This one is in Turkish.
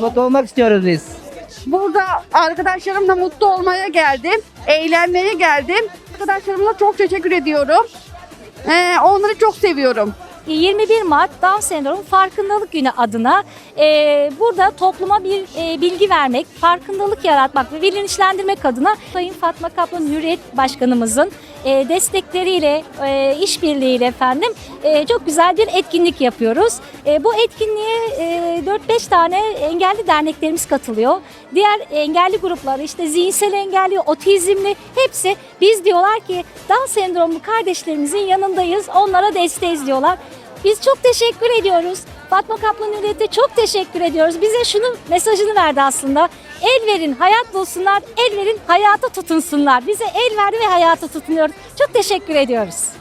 mutlu olmak istiyoruz biz. Burada arkadaşlarımla mutlu olmaya geldim. Eğlenmeye geldim. Arkadaşlarıma çok teşekkür ediyorum. Ee, onları çok seviyorum. 21 Mart Down Sendromu Farkındalık Günü adına e, burada topluma bir e, bilgi vermek, farkındalık yaratmak ve bilinçlendirmek adına Sayın Fatma Kaplan Hürriyet Başkanımızın e, destekleriyle, e, işbirliğiyle efendim e, çok güzel bir etkinlik yapıyoruz. E, bu etkinliğe e, 4-5 tane engelli derneklerimiz katılıyor. Diğer engelli gruplar işte zihinsel engelli, otizmli hepsi biz diyorlar ki Down sendromlu kardeşlerimizin yanındayız, onlara desteğiz diyorlar. Biz çok teşekkür ediyoruz. Fatma Kaplan Hürriyet'e çok teşekkür ediyoruz. Bize şunu mesajını verdi aslında. El verin, hayat bulsunlar. El verin, hayata tutunsunlar. Bize el verdi ve hayata tutunuyoruz. Çok teşekkür ediyoruz.